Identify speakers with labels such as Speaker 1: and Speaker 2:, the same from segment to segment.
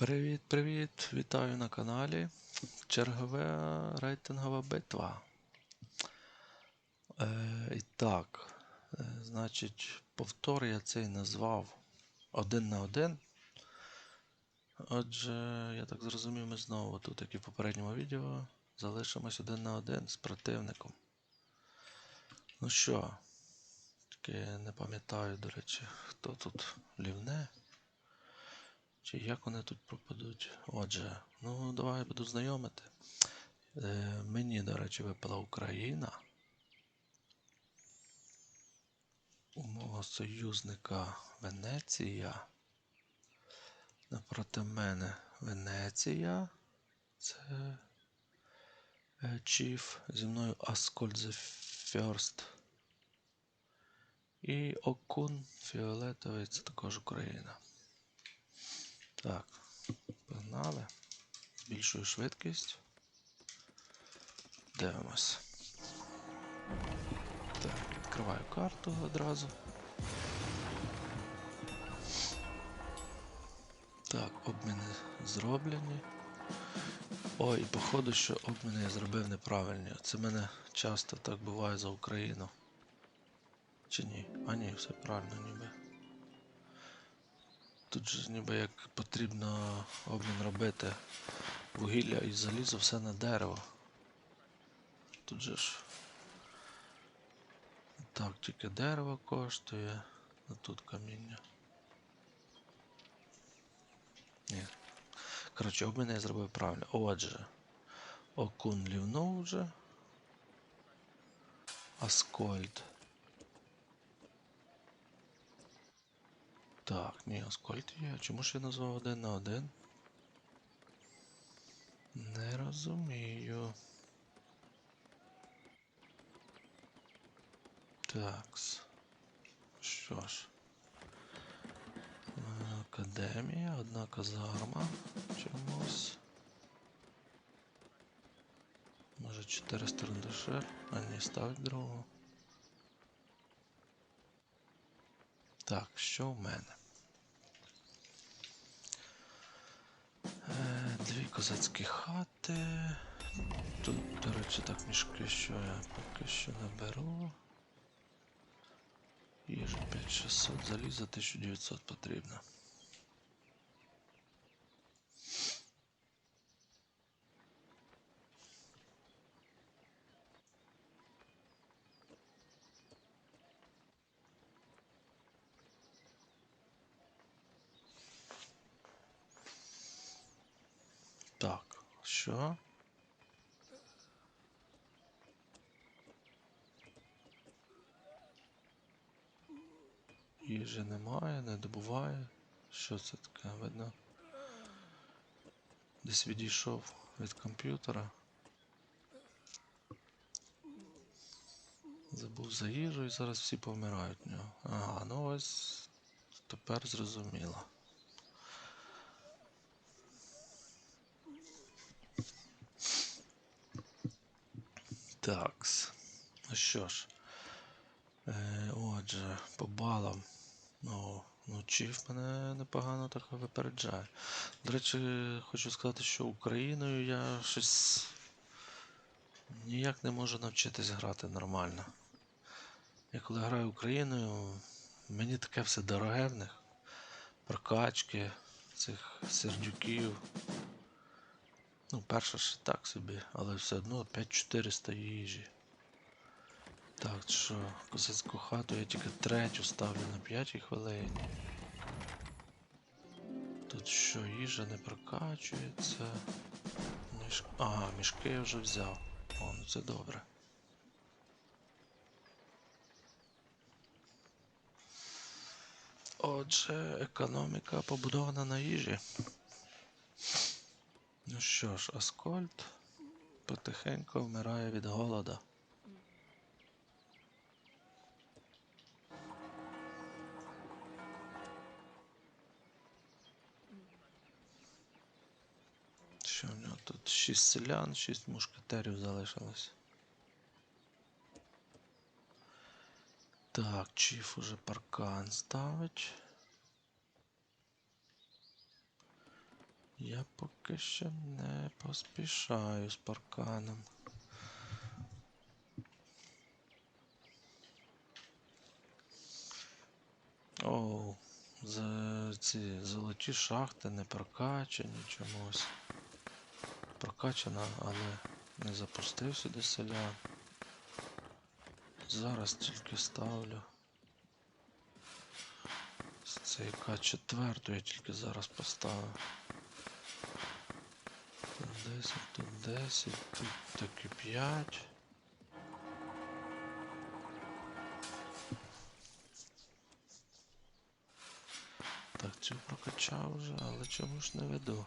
Speaker 1: Привіт-привіт! Вітаю на каналі. Чергова рейтингова битва. Е, і так, е, значить, повтор я цей назвав один на один. Отже, я так зрозумів, ми знову тут, як і в попередньому відео, залишимось один на один з противником. Ну що, таке не пам'ятаю, до речі, хто тут лівне. Чи як вони тут пропадуть? Отже, ну давай буду знайомити. Е, мені, до речі, випала Україна. У мого союзника Венеція. Напроти мене Венеція. Це е, Чіф. Зі мною Аскольд the First. І Окун Фіолетовий це також Україна. Так, погнали. Збільшую швидкість. Дивимось. Так, відкриваю карту одразу. Так, обміни зроблені. Ой, походу, що обміни я зробив неправильні. Це мене часто так буває за Україну. Чи ні? А ні, все правильно ніби. Тут же ніби як потрібно обмін робити вугілля і залізо все на дерево. Тут же ж. Так, тільки дерево коштує, а тут каміння. Ні. Коротше, обмін я зробив правильно. Отже, окун лівнув вже. Аскольд. Так, ні, Аскольд є. Чому ж я назвав один на один? Не розумію. Такс. Що ж. Е, Академія, одна казарма. Чомусь. Може 400 рандашер? А ні, ставить другу. Так, що в мене? Дві козацькі хати. Тут, до речі, так мішки, що я поки що не беру. Їжа 5600, заліза 1900 потрібно. Так, що? Їжі немає, не добуває. Що це таке? Видно? Десь відійшов від комп'ютера. Забув за їжу і зараз всі помирають в нього. Ага, ну ось тепер зрозуміло. Такс. Ну що ж. Е, отже, по балам. Ну, ну Чіф мене непогано так випереджає. До речі, хочу сказати, що Україною я щось ніяк не можу навчитись грати нормально. Я коли граю Україною, мені таке все дороге в них. Прокачки, цих сердюків. Ну, перша ж так собі, але все одно 5400 їжі. Так, що, козацьку хату я тільки третю ставлю на 5 хвилині. Тут що, їжа не прокачується. Міш... Ага, мішки я вже взяв. О, ну це добре. Отже, економіка побудована на їжі. Ну що ж, Аскольд потихеньку вмирає від голода. Що в нього тут? Шість селян, шість мушкетерів залишилось. Так, Чіф уже паркан ставить. Я поки що не поспішаю з парканом. Оу, за ці золоті шахти не прокачані чомусь. Прокачана, але не запустив сюди селян. Зараз тільки ставлю. Це яка четверту я тільки зараз поставив. Тут 10, тут 10, тут таки 5. Так, цю прокачав вже, але чому ж не веду?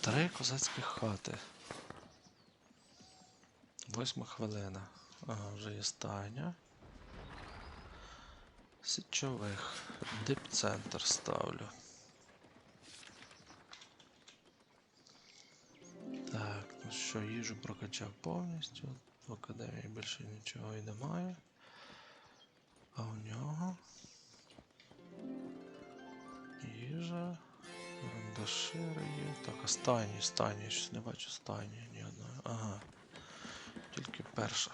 Speaker 1: Три козацькі хати. Восьма хвилина. Ага, вже є стайня. Січових. Дипцентр ставлю. Так, ну що, їжу прокачав повністю. В академії більше нічого і немає. А у нього. Їжа. Рандашири є. Так, а стайні, стайні, щось не бачу стайні ні одної. Ага. Тільки перша.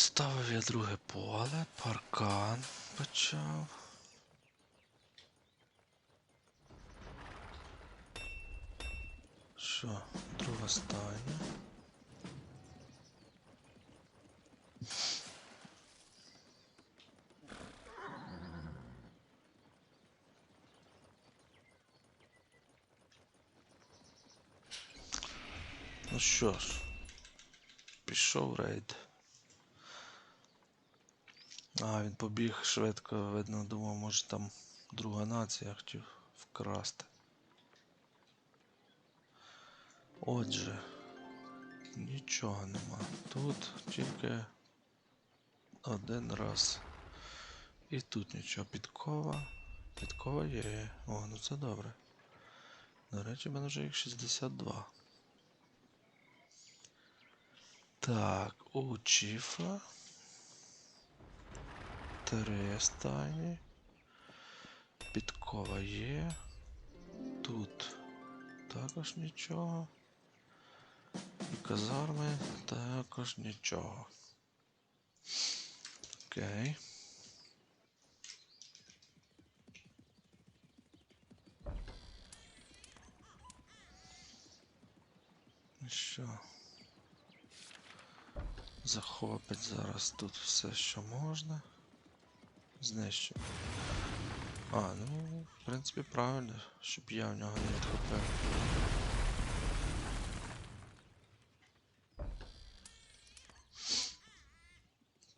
Speaker 1: Поставив я друге поле, паркан почав. Що, друга стайня. Ну що ж, пішов рейд. А, він побіг швидко, видно, думав, може там друга нація хотів вкрасти. Отже, нічого нема. Тут тільки один раз. І тут нічого. Підкова. Підкова є. О, ну це добре. До речі, в мене вже їх 62. Так, у Чіфа. Три стайні. Підкова є. Тут також нічого. І казарми також нічого. Окей. Ну Що? Захопить зараз тут все, що можна. Знищу. А, ну, в принципі, правильно, щоб я в нього не відхопив.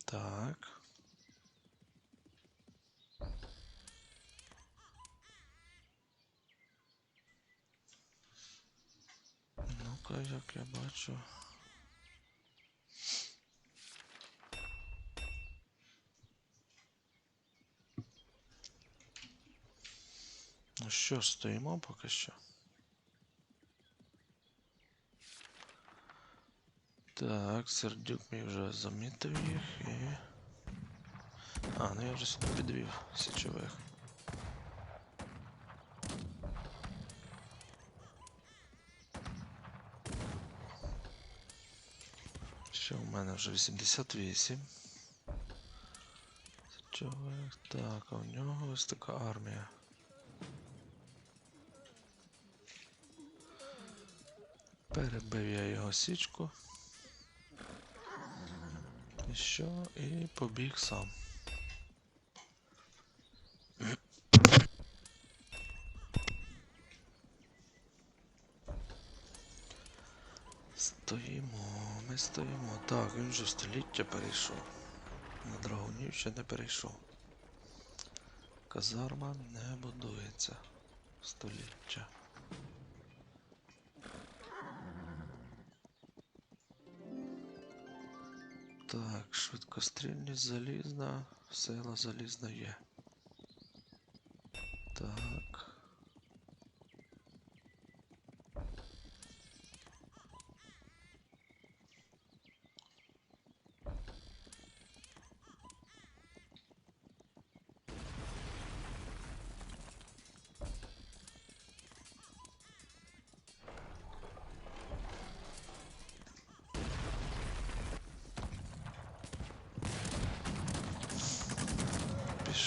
Speaker 1: Так. Ну-ка, як я бачу. Що стоїмо поки що. Так, сердюк мій вже замітив їх і. А, ну я вже сюди підвів січових. Що у мене вже 88. Січових. Так, а у нього ось така армія. Перебив я його січку. І що? І побіг сам. Стоїмо, ми стоїмо. Так, він вже століття перейшов. На драгунів ще не перейшов. Казарма не будується. Століття. Так, швидкострільність залізна, сила залізна є. Так.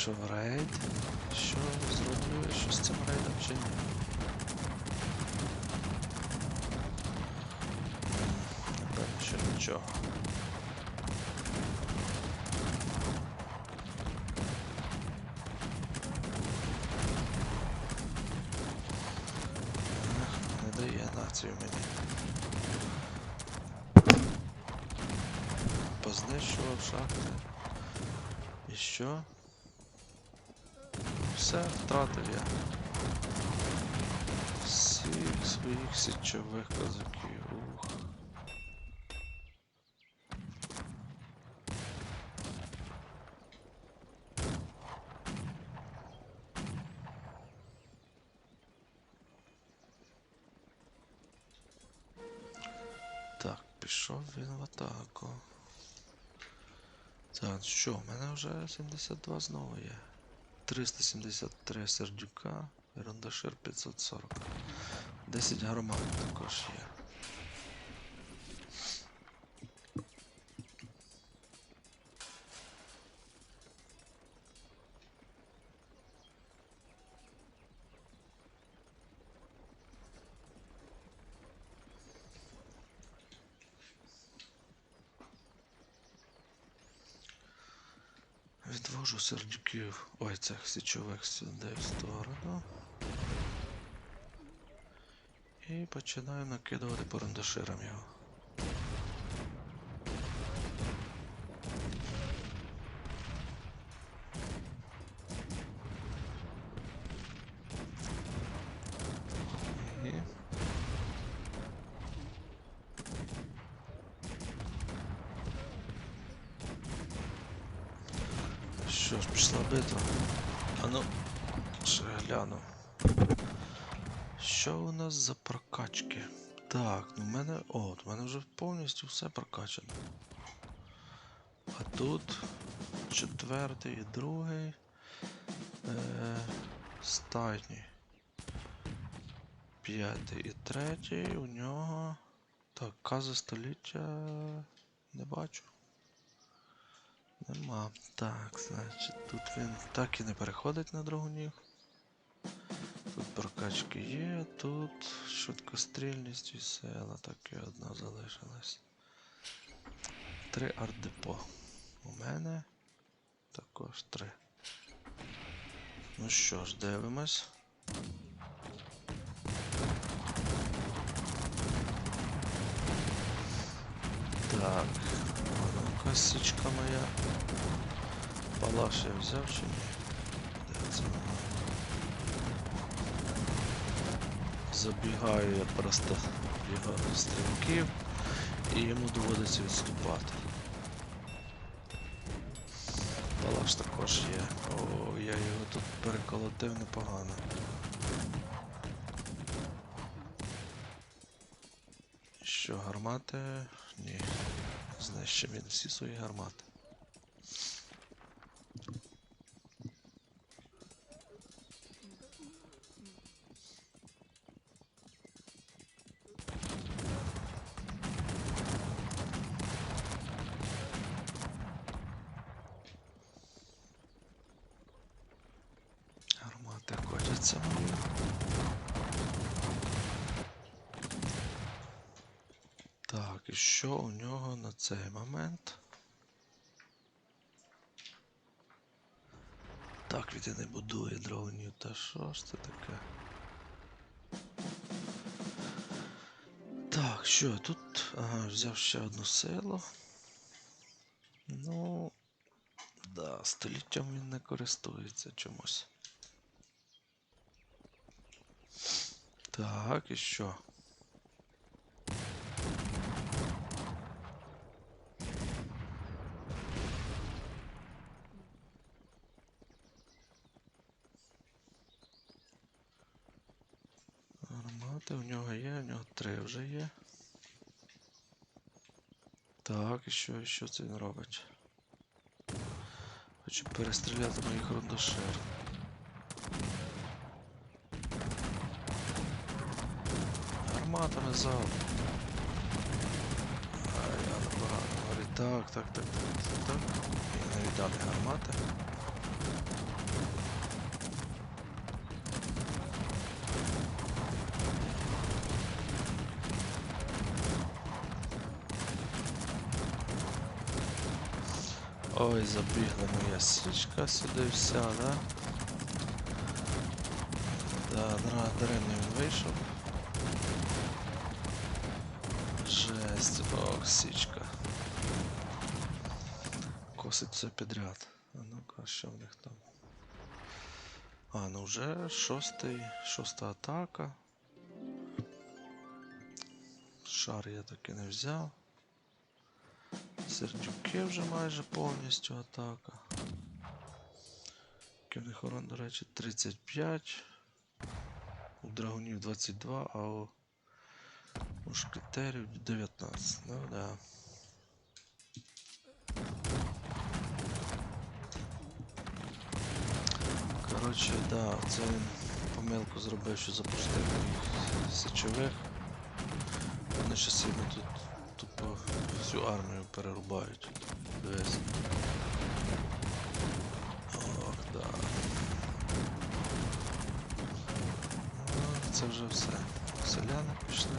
Speaker 1: Пішов рейд. Що зроблю? Що з цим рейдом чи ні? Напевно, що нічого. Мені. Познищував шахти. І що? Все, втратив я. Всіх своїх січових козаків. Ух. Так, пішов він в атаку. Так, що, в мене вже 72 знову є. 373 сердюка, Рандашир 540. 10 гармат також є. Відвожу сердюків, ой, цих січових сюди в сторону. І починаю накидувати порандаширам його. І... Що ж, пішла битва. А ну, ще гляну. Що у нас за прокачки? Так, ну в мене. О, в мене вже повністю все прокачано. А тут четвертий і другий. Е, статній. П'ятий і третій у нього. Так, кази століття не бачу. Нема. Так, значить, тут він так і не переходить на другу ніг. Тут прокачки є, тут швидкострільність і сила, так і одна залишилась. Три арт-депо. У мене також три. Ну що ж, дивимось. Так, ну січка моя. Палаш я взяв чи ні? Забігаю я просто бігаю стрілків і йому доводиться відступати. Палаш також є. О, я його тут переколотив непогано. Що, гармати? Ні. Знищив він всі свої гармати. Гармати котяться мої. Так, і що у нього на цей момент? Так, він не будує дронів, та що ж це таке? Так, що тут? Ага, взяв ще одну силу. Ну. Да, століттям він не користується чомусь. Так, і що? Гармати у нього є, у нього три вже є. Так, і що, і що це він робить? Хочу перестріляти моїх рундашир. Гарматами залп. А я набагато говорю. Так, так, так, так, так, так. І не віддали гармати. Ой, забігла моя січка сюди вся, да? Да, даремно він вийшов. Жесть, ох, січка. Косить все підряд. А ну-ка, що в них там? А, ну вже шостий, шоста атака. Шар я таки не взяв. Сердюки вже майже повністю атака. Який в них урон, до речі, 35. У драгунів 22, а у мушкетерів 19. Ну да. Коротше, да, це він помилку зробив, що запустив моїх сечових. Вони ще сильно тут тупо всю армію перерубають. Дивись. Ох, да. Ну, це вже все. Селяни пішли.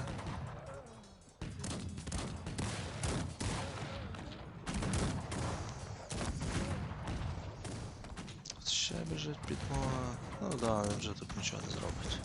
Speaker 1: Ще біжить підмога. Ну да, він вже тут нічого не зробить.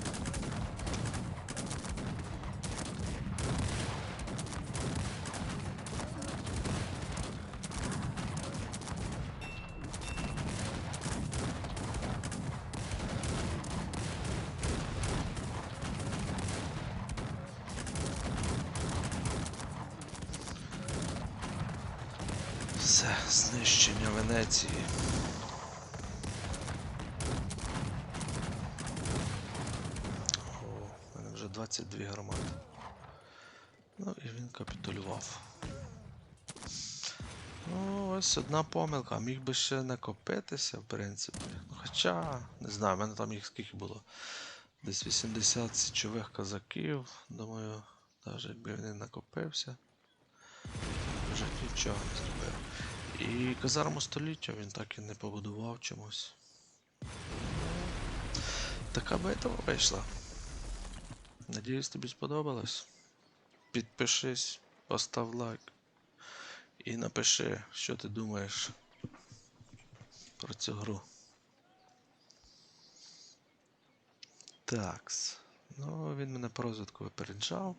Speaker 1: Все, знищення Венеції. О, в мене вже 22 гармати. Ну і він капітулював. Ну, ось одна помилка. Міг би ще накопитися, в принципі. Ну, хоча, не знаю, в мене там їх скільки було. Десь 80 січових козаків. Думаю, навіть якби він не накопився, вже нічого не зробив. І казарму століття він так і не побудував чомусь. Така битва вийшла. Надіюсь, тобі сподобалось. Підпишись, постав лайк і напиши, що ти думаєш про цю гру. Такс. Ну, він мене по розвитку випереджав.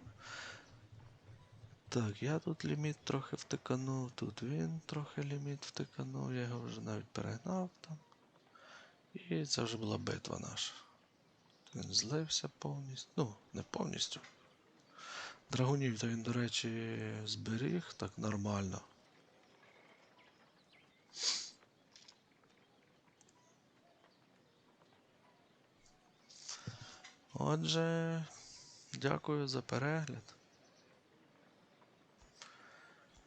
Speaker 1: Так, я тут ліміт трохи втиканув, тут він трохи ліміт втиканув, я його вже навіть перегнав там. І це вже була битва наша. Він злився повністю. Ну, не повністю. Драгунів то він, до речі, зберіг так нормально. Отже, дякую за перегляд.